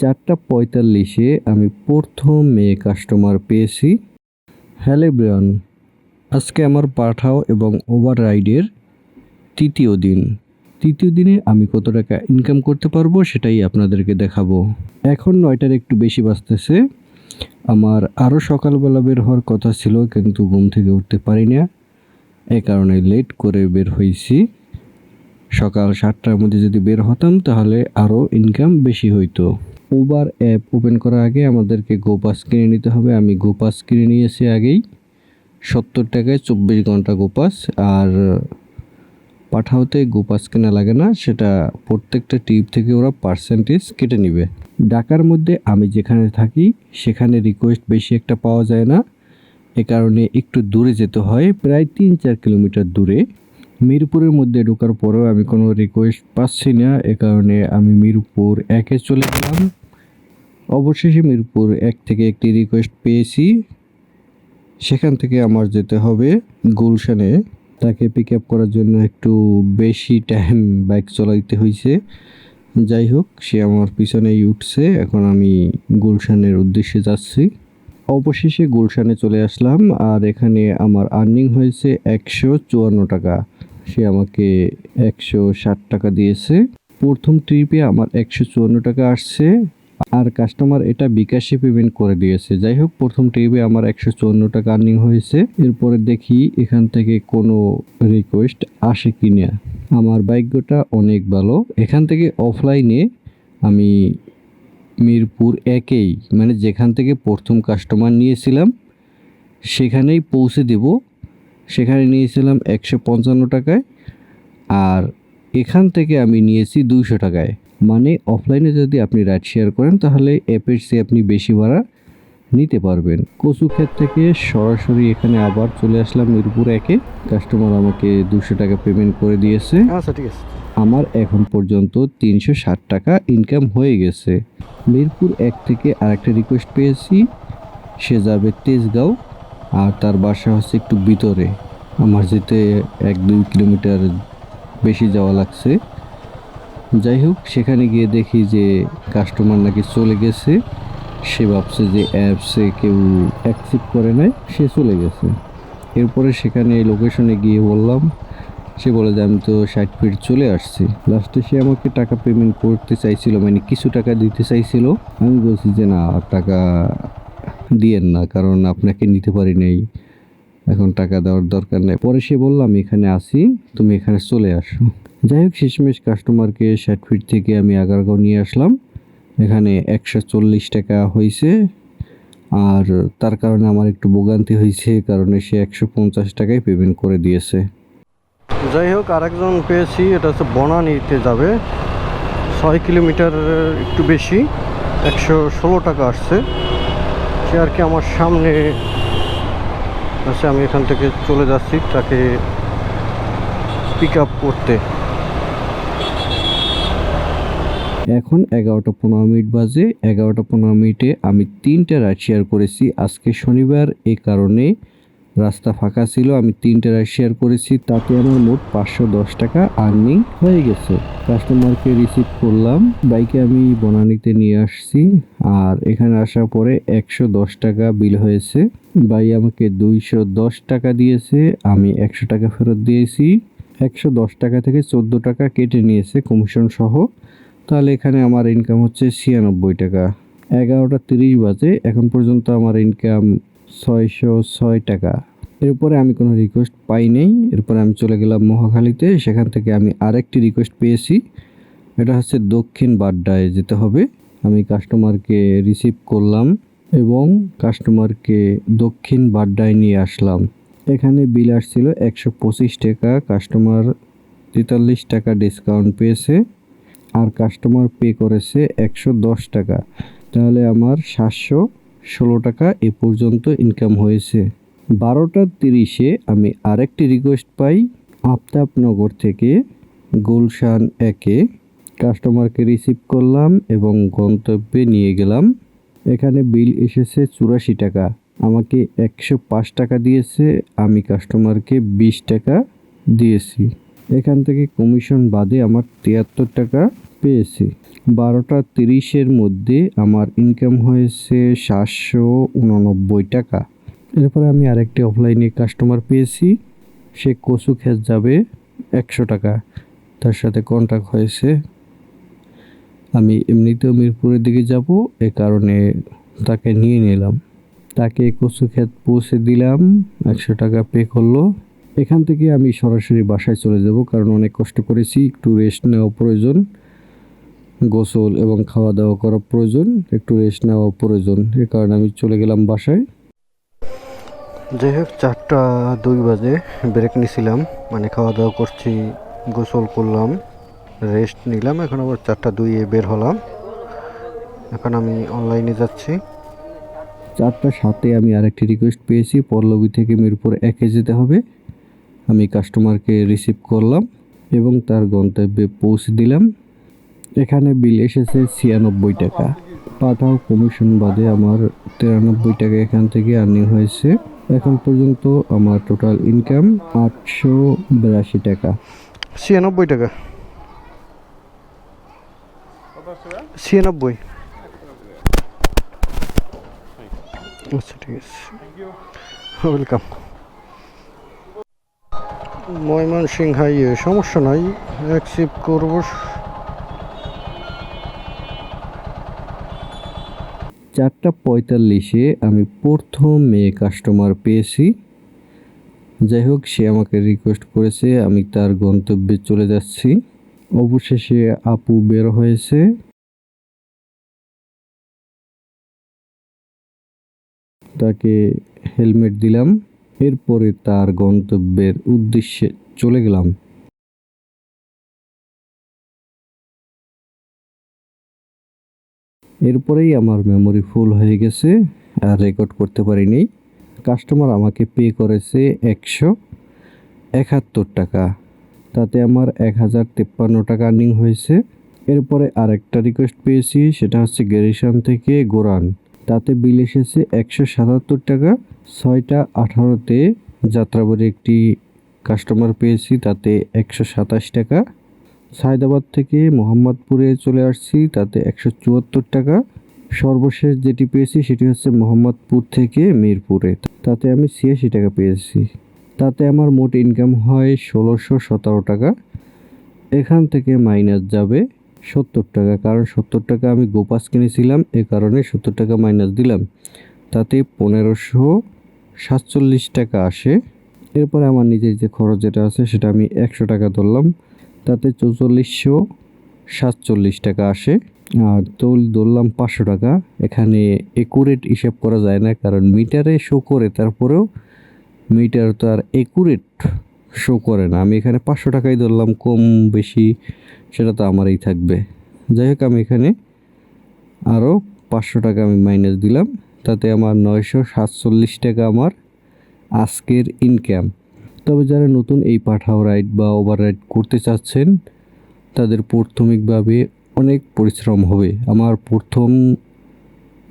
চারটা পঁয়তাল্লিশে আমি প্রথম মেয়ে কাস্টমার পেয়েছি। হ্যালো ব্রিয়ান আজকে আমার পাঠাও এবং ওভার রাইডের তৃতীয় দিন। তৃতীয় দিনে আমি কত টাকা ইনকাম করতে পারব সেটাই আপনাদেরকে দেখাবো। এখন নয়টার একটু বেশি বাজতেছে। আমার আরও সকালবেলা বের হওয়ার কথা ছিল কিন্তু ঘুম থেকে উঠতে পারি না। এ কারণে লেট করে বের হয়েছি। সকাল সাতটার মধ্যে যদি বের হতাম তাহলে আরও ইনকাম বেশি হইতো। উবার অ্যাপ ওপেন করার আগে আমাদেরকে গোপাস কিনে নিতে হবে। আমি গোপাস কিনে নিয়েছি আগেই। সত্তর টাকায় চব্বিশ ঘণ্টা গোপাস আর পাঠাওতে গোপাস কেনা লাগে না, সেটা প্রত্যেকটা টিপ থেকে ওরা পার্সেন্টেজ কেটে নিবে। ঢাকার মধ্যে আমি যেখানে থাকি, সেখানে রিকোয়েস্ট বেশি একটা পাওয়া যায় না। এ কারণে একটু দূরে যেতে হয়, প্রায় তিন চার কিলোমিটার দূরে। মিরপুরের মধ্যে ঢোকার পরেও আমি কোনো রিকোয়েস্ট পাচ্ছি না। এ কারণে আমি মিরপুর একে চলে গেলাম। অবশেষে মিরপুর এক থেকে একটি রিকোয়েস্ট পেয়েছি। সেখান থেকে আমার যেতে হবে। গুলশানে তাকে পিক আপ করার জন্য একটু বেশি টাইম বাইক চলাইতে হয়েছে যাই হোক, সে আমার পিছনেই উঠছে। এখন আমি গুলশানের উদ্দেশ্যে যাচ্ছি। অবশেষে গুলশানে চলে আসলাম আর এখানে আমার আর্নিং হয়েছে একশো চুয়ান্ন টাকা। সে আমাকে একশো ষাট টাকা দিয়েছে। প্রথম ট্রিপে আমার একশো চুয়ান্ন টাকা আসছে। আর কাস্টমার এটা বিকাশে পেমেন্ট করে দিয়েছে। যাই হোক, প্রথম ট্রিপে আমার একশো চুয়ান্ন টাকা আর্নিং হয়েছে। এরপরে দেখি এখান থেকে কোনো রিকোয়েস্ট আসে কি না আমার ভাগ্যটা অনেক ভালো। এখান থেকে অফলাইনে আমি মিরপুর একেই মানে যেখান থেকে প্রথম কাস্টমার নিয়েছিলাম, সেখানেই পৌঁছে দেব। সেখানে নিয়েছিলাম একশো পঞ্চান্ন টাকায়, আর এখান থেকে আমি নিয়েছি দুইশো টাকায়। মানে অফলাইনে যদি আপনি রাইড শেয়ার করেন তাহলে অ্যাপের চেয়ে আপনি বেশি ভাড়া নিতে পারবেন। কচুক্ষেত থেকে সরাসরি এখানে আবার চলে আসলাম মিরপুর একে। কাস্টমার আমাকে দুশো টাকা পেমেন্ট করে দিয়েছে। আচ্ছা ঠিক আছে। আমার এখন পর্যন্ত তিনশো ষাট টাকা ইনকাম হয়ে গেছে। মিরপুর এক থেকে আরেকটা রিকোয়েস্ট পেয়েছি। সে যাবে তেজগাঁও আর তার বাসা হচ্ছে একটু ভিতরে। আমার যেতে এক দুই কিলোমিটার বেশি যাওয়া লাগছে। যাই হোক, সেখানে গিয়ে দেখি যে কাস্টমার নাকি চলে গেছে। সে ভাবছে যে অ্যাপসে কেউ অ্যাকসেপ্ট করে নাই, সে চলে গেছে। এরপরে সেখানে লোকেশনে গিয়ে বললাম, সে বলে যে, আমি তো ষাট ফিট চলে আসছি। লাস্টে সে আমাকে টাকা পেমেন্ট করতে চাইছিল মানে কিছু টাকা দিতে চাইছিল। আমি বলছি যে, না, টাকা দিয়েন না, কারণ আপনাকে নিতে পারি নাই। এখন টাকা দেওয়ার দরকার নেই। পরে সে বললাম এখানে আসি তুমি এখানে চলে আসো। যাই হোক, শেষমেশ কাস্টমারকে ষাট ফিট থেকে আমি আগারগাঁও নিয়ে আসলাম। এখানে একশো চল্লিশ টাকা হয়েছে। আর তার কারণে আমার একটু ভোগান্তি হয়েছে কারণে সে একশো পঞ্চাশ টাকায় পেমেন্ট করে দিয়েছে। যাই হোক, আরেকজন পেয়েছি, এটা হচ্ছে বনানীতে যাবে। ছয় কিলোমিটার একটু বেশি, একশো ষোলো টাকা আসছে। সে আর কি আমার সামনে আছে আমি এখান থেকে চলে যাচ্ছি তাকে পিক আপ করতে। এখন এগারোটা পনেরো মিনিট বাজে। এগারোটা পনেরো মিনিটে আমি তিনটে রাইড শেয়ার করেছি। আজকে শনিবার এই কারণে রাস্তা ফাঁকা ছিল, আমি তিনটে রাইড শেয়ার করেছি, তাতে আমার মোট পাঁচশো দশ টাকা আর্নিং হয়ে গেছে। কাস্টমারকে রিসিভ করলাম বাইকে আমি বনানীতে নিয়ে আসছি, আর এখানে আসার পরে একশো দশ টাকা বিল হয়েছে। ভাই আমাকে দুইশো দশ টাকা দিয়েছে, আমি একশো টাকা ফেরত দিয়েছি। একশো দশ টাকা থেকে চোদ্দ টাকা কেটে নিয়েছে কমিশন সহ। তাহলে এখানে আমার ইনকাম হচ্ছে ছিয়ানব্বই টাকা। এগারোটা তিরিশ বাজে, এখন পর্যন্ত আমার ইনকাম ছয়শো ছয় টাকা। এরপরে আমি কোনো রিকোয়েস্ট পাই নাই। এরপরে আমি চলে গেলাম মহাখালীতে। সেখান থেকে আমি আরেকটি রিকোয়েস্ট পেয়েছি। এটা হচ্ছে দক্ষিণ বাড্ডায় যেতে হবে। আমি কাস্টমারকে রিসিভ করলাম এবং কাস্টমারকে দক্ষিণ বাড্ডায় নিয়ে আসলাম। এখানে বিল আসছিল একশো পঁচিশ টাকা। কাস্টমার তেতাল্লিশ টাকা ডিসকাউন্ট পেয়েছে আর কাস্টমার পে করেছে একশো দশ টাকা। তাহলে আমার সাতশো ষোলো টাকা এ পর্যন্ত ইনকাম হয়েছে। বারোটা তিরিশে আমি আরেকটি রিকোয়েস্ট পাই। আফতাবনগর থেকে গুলশান একে কাস্টমারকে রিসিভ করলাম এবং গন্তব্যে নিয়ে গেলাম। এখানে বিল এসেছে চুরাশি টাকা। আমাকে একশো পাঁচ টাকা দিয়েছে, আমি কাস্টমারকে বিশ টাকা দিয়েছি। এখান থেকে কমিশন বাদে আমার তিয়াত্তর টাকা। পেয়েছি। বারোটা তিরিশের মধ্যে আমার ইনকাম হয়েছে সাতশো উননব্বই টাকা। এরপরে আমি আরেকটি অফলাইনে কাস্টমার পেয়েছি। সে কচু খেত যাবে একশো টাকা। তার সাথে কন্ট্যাক্ট হয়েছে। আমি এমনিতেও মিরপুরের দিকে যাব, এ কারণে তাকে নিয়ে নিলাম। তাকে কচু ক্ষেত পৌঁছে দিলাম, একশো টাকা পে করল। এখান থেকে আমি সরাসরি বাসায় চলে যাব, কারণ অনেক কষ্ট করেছি, একটু রেস্ট নেওয়া প্রয়োজন। গোসল এবং খাওয়া দাওয়া করা প্রয়োজন একটু রেস্ট নেওয়া প্রয়োজন। এ কারণে আমি চলে গেলাম বাসায়। যাই হোক চারটা দুই বাজে ব্রেক নিছিলাম মানে খাওয়া দাওয়া করছি গোসল করলাম রেস্ট নিলাম এখন আবার চারটা দুইয়ে বের হলাম। এখন আমি অনলাইনে যাচ্ছি। চারটার সাথে আমি আরেকটি রিকোয়েস্ট পেয়েছি পল্লবী থেকে মিরপুর একে যেতে হবে। আমি কাস্টমারকে রিসিভ করলাম এবং তার গন্তব্যে পৌঁছে দিলাম। এখানে বিল এসেছে ছিয়ানব্বই টাকা। পাঠাও কমিশন বাদে আমার তিরানব্বই টাকা এখান থেকে আর্নিং হয়েছে। এখন পর্যন্ত আমার টোটাল ইনকাম আটশো বিরাশি টাকা। ছিয়ানব্বই টাকা? ছিয়ানব্বই? আচ্ছা ঠিক আছে। ওয়েলকাম ময়মনসিং হাইয়ে সমস্যা নাই। অ্যাকসেপ্ট করব। চারটা পঁয়তাল্লিশে আমি প্রথম মেয়ে কাস্টমার পেয়েছি। যাই হোক, সে আমাকে রিকোয়েস্ট করেছে, আমি তার গন্তব্যে চলে যাচ্ছি। অবশেষে আপু বের হয়েছে। তাকে হেলমেট দিলাম, এরপরে তার গন্তব্যের উদ্দেশ্যে চলে গেলাম। এরপরেই আমার মেমোরি ফুল হয়ে গেছে, আর রেকর্ড করতে পারিনি। কাস্টমার আমাকে পে করেছে একশো একাত্তর টাকা। তাতে আমার এক হাজার তেপ্পান্ন টাকা আর্নিং হয়েছে। এরপরে আরেকটা রিকোয়েস্ট পেয়েছি, সেটা হচ্ছে গ্যারিসান থেকে গোরান তাতে বিল এসেছে একশো সাতাত্তর টাকা। ছয়টা আঠারোতে যাত্রাবাড়ি একটি কাস্টমার পেয়েছি, তাতে একশো সাতাশ টাকা। সায়দাবাদ থেকে মোহাম্মদপুরে চলে আসছি, তাতে একশো চুয়াত্তর টাকা। সর্বশেষ যেটি পেয়েছি সেটি হচ্ছে মোহাম্মদপুর থেকে মিরপুরে। তাতে আমি ছিয়াশি টাকা পেয়েছি। তাতে আমার মোট ইনকাম হয় ষোলোশো সতেরো টাকা। এখান থেকে মাইনাস যাবে সত্তর টাকা, কারণ সত্তর টাকা আমি গোপাস কিনেছিলাম, এ কারণে সত্তর টাকা মাইনাস দিলাম। তাতে পনেরোশো সাতচল্লিশ টাকা আসে। এরপরে আমার নিজের যে খরচ যেটা আছে সেটা আমি একশো টাকা ধরলাম। তাতে চৌচল্লিশশো সাতচল্লিশ টাকা আসে। আর তৈল ধরলাম পাঁচশো টাকা। এখানে একুরেট হিসাব করা যায় না, কারণ মিটারে শো করে, তারপরেও মিটার তো আর একুরেট শো করে না। আমি এখানে পাঁচশো টাকাই ধরলাম, কম বেশি সেটা তো আমারই থাকবে। যাই হোক, আমি এখানে আরও পাঁচশো টাকা আমি মাইনাস দিলাম। তাতে আমার নয়শো সাতচল্লিশ টাকা আমার আজকের ইনকাম তবে যারা নতুন এই পাঠাও রাইড বা ওভার রাইড করতে চাচ্ছেন, তাদের প্রাথমিকভাবে অনেক পরিশ্রম হবে। আমার প্রথম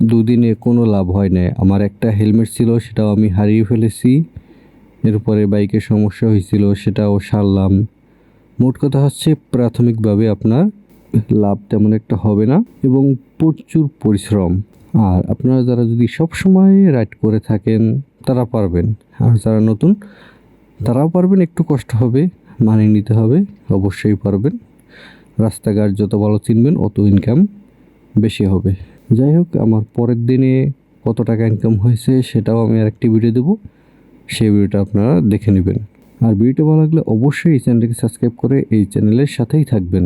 দুদিনে কোনো লাভ হয় না আমার একটা হেলমেট ছিল, সেটাও আমি হারিয়ে ফেলেছি। এরপরে বাইকের সমস্যা হয়েছিল, সেটাও সারলাম। মোট কথা হচ্ছে, প্রাথমিকভাবে আপনার লাভ তেমন একটা হবে না এবং প্রচুর পরিশ্রম। আর আপনারা যারা যদি সব সময় রাইড করে থাকেন, তারা পারবেন। আর যারা নতুন তারাও পারবেন, একটু কষ্ট হবে, মানিয়ে নিতে হবে, অবশ্যই পারবেন। রাস্তাঘাট যত ভালো চিনবেন, অত ইনকাম বেশি হবে। যাই হোক, আমার পরের দিনে কত টাকা ইনকাম হয়েছে সেটাও আমি আর একটি ভিডিও দেবো। সেই ভিডিওটা আপনারা দেখে নেবেন। আর ভিডিওটা ভালো লাগলে অবশ্যই এই চ্যানেলটিকে সাবস্ক্রাইব করে এই চ্যানেলের সাথেই থাকবেন।